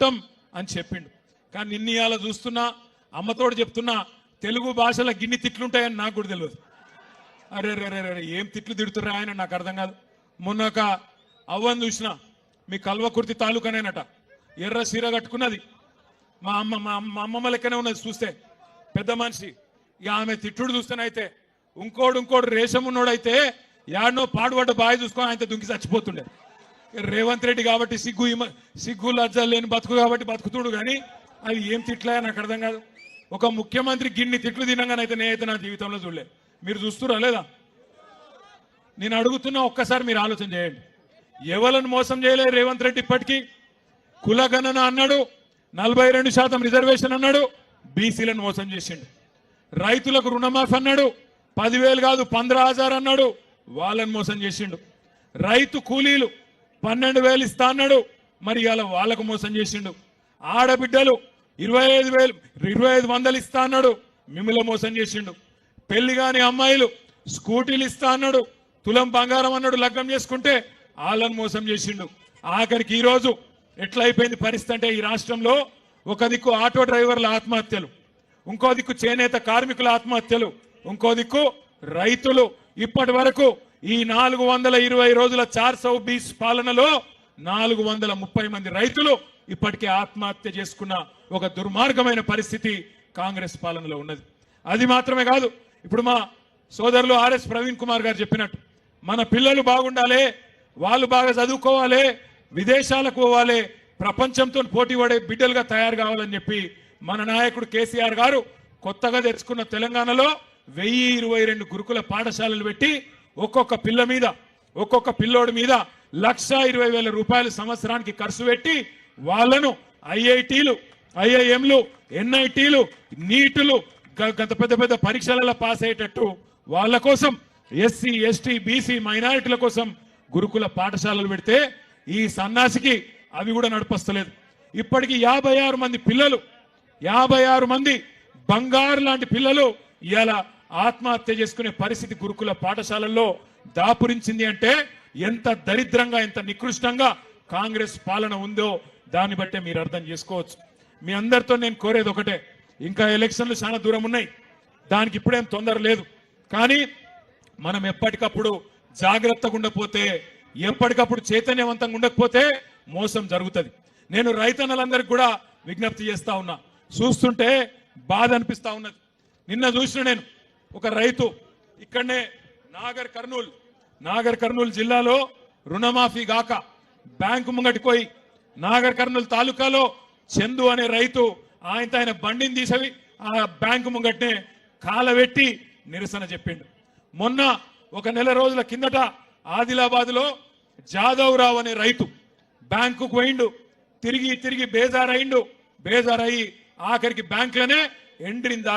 ఇష్టం అని చెప్పిండు. కానీ నిన్న ఇవాళ చూస్తున్నా అమ్మతోడు చెప్తున్నా తెలుగు భాషలో గిన్ని తిట్లుంటాయని నాకు కూడా తెలియదు అరే రే రే రే ఏం తిట్లు తిడుతురా ఆయన? నాకు అర్థం కాదు. మొన్న ఒక అవ్వని చూసిన మీ కల్వకుర్తి తాలూకానేనట. ఎర్ర సీర కట్టుకున్నది. మా అమ్మ మా అమ్మ- అమ్మమ్మ లెక్కనే ఉన్నది చూస్తే. పెద్ద మనిషి. ఇక ఆమె తిట్టుడు చూస్తేనైతే ఇంకోడు ఇంకోడు రేషం ఉన్నోడైతే యాడనో పాడుబడ్డ బాయ్ చూసుకొని ఆయన దుంకి చచ్చిపోతుండే. రేవంత్ రెడ్డి కాబట్టి సిగ్గు సిగ్గు లజ్జ లేని బతుకు కాబట్టి బతుకుతుడు కానీ అది ఏం తిట్లే నాకు అర్థం కాదు. ఒక ముఖ్యమంత్రి గిన్ని తిట్లు తినంగానైతే నేనైతే నా జీవితంలో చూడలే. మీరు చూస్తురా లేదా? నేను అడుగుతున్నా ఒక్కసారి మీరు ఆలోచన చేయండి. ఎవరిని మోసం చేయలేదు రేవంత్ రెడ్డి ఇప్పటికీ? కులగణన అన్నాడు నలభై రెండు శాతం రిజర్వేషన్ అన్నాడు బీసీలను మోసం చేసిండు. రైతులకు రుణమాఫీ అన్నాడు పదివేలు కాదు పంద్ర హజార్ అన్నాడు వాళ్ళని మోసం చేసిండు. రైతు కూలీలు పన్నెండు వేలు ఇస్తా అన్నాడు. మరి ఇవాళ వాళ్ళకు మోసం చేసిండు. ఆడబిడ్డలు ఇరవై ఐదు వేలు ఇరవై ఐదు వందలు ఇస్తా అన్నాడు. మిమ్మల్ని మోసం చేసిండు. పెళ్ళి కాని అమ్మాయిలు స్కూటీలు ఇస్తా అన్నాడు. తులం బంగారం అన్నాడు లగ్నం చేసుకుంటే వాళ్ళని మోసం చేసిండు. ఆఖరికి ఈరోజు రోజు ఎట్లా అయిపోయింది పరిస్థితి అంటే ఈ రాష్ట్రంలో ఒక దిక్కు ఆటో డ్రైవర్ల ఆత్మహత్యలు ఇంకో దిక్కు చేనేత కార్మికుల ఆత్మహత్యలు ఇంకో దిక్కు రైతులు ఇప్పటి వరకు ఈ నాలుగు వందల ఇరవై రోజుల చార్సౌ బీచ్ బీస్ పాలనలో నాలుగు వందల ముప్పై మంది రైతులు ఇప్పటికే ఆత్మహత్య చేసుకున్న ఒక దుర్మార్గమైన పరిస్థితి కాంగ్రెస్ పాలనలో ఉన్నది. అది మాత్రమే కాదు ఇప్పుడు మా సోదరులు ఆర్ఎస్ ప్రవీణ్ కుమార్ గారు చెప్పినట్టు మన పిల్లలు బాగుండాలి వాళ్ళు బాగా చదువుకోవాలి విదేశాలకు పోవాలి ప్రపంచంతో పోటీ పడే బిడ్డలుగా తయారు కావాలని చెప్పి మన నాయకుడు కేసీఆర్ గారు కొత్తగా తెచ్చుకున్న తెలంగాణలో వెయ్యి ఇరవై రెండు గురుకుల పాఠశాలలు పెట్టి ఒక్కొక్క పిల్ల మీద ఒక్కొక్క పిల్లోడి మీద లక్ష ఇరవై వేల రూపాయలు సంవత్సరానికి ఖర్చు పెట్టి వాళ్ళను ఐఐటీలు ఐఐఎంలు ఎన్ఐటీలు నీటులు గ- గత పెద్ద పెద్ద పరీక్షలలో పాస్ అయ్యేటట్టు వాళ్ళ కోసం ఎస్సీ ఎస్టీ బీసీ మైనారిటీల కోసం గురుకుల పాఠశాలలు పెడితే ఈ సన్నాసికి అవి కూడా నడిపస్తలేదు. ఇప్పటికి యాభై ఆరు మంది పిల్లలు యాభై ఆరు మంది బంగారు లాంటి పిల్లలు ఇలా ఆత్మహత్య చేసుకునే పరిస్థితి గురుకుల పాఠశాలల్లో దాపురించింది అంటే ఎంత దరిద్రంగా ఎంత నికృష్టంగా కాంగ్రెస్ పాలన ఉందో దాన్ని బట్టే మీరు అర్థం చేసుకోవచ్చు. మీ అందరితో నేను కోరేది ఒకటే ఇంకా ఎలక్షన్లు చాలా దూరం ఉన్నాయి. దానికి ఇప్పుడేం తొందర లేదు. కానీ మనం ఎప్పటికప్పుడు జాగ్రత్తగా ఉండకపోతే ఎప్పటికప్పుడు చైతన్యవంతంగా ఉండకపోతే మోసం జరుగుతుంది. నేను రైతన్నలందరికీ కూడా విజ్ఞప్తి చేస్తా ఉన్నా. చూస్తుంటే బాధ అనిపిస్తా ఉన్నది. నిన్న చూసిన నేను ఒక రైతు ఇక్కడనే నాగర్ కర్నూల్ నాగర్ కర్నూలు జిల్లాలో రుణమాఫీ గాక బ్యాంకు ముంగటి పోయి నాగర్ కర్నూలు తాలూకాలో చందు అనే రైతు ఆయన ఆయన బండిని తీసవి ఆ బ్యాంకు ముంగట్నే కాలబెట్టి నిరసన చెప్పిండు. మొన్న ఒక నెల రోజుల కిందట ఆదిలాబాద్లో జాదవ్ రావు అనే రైతు బ్యాంకుకు పోయిండు తిరిగి తిరిగి బేజారయిండు బేజారయ్యి ఆఖరికి బ్యాంకులోనే ఎండ్రిందా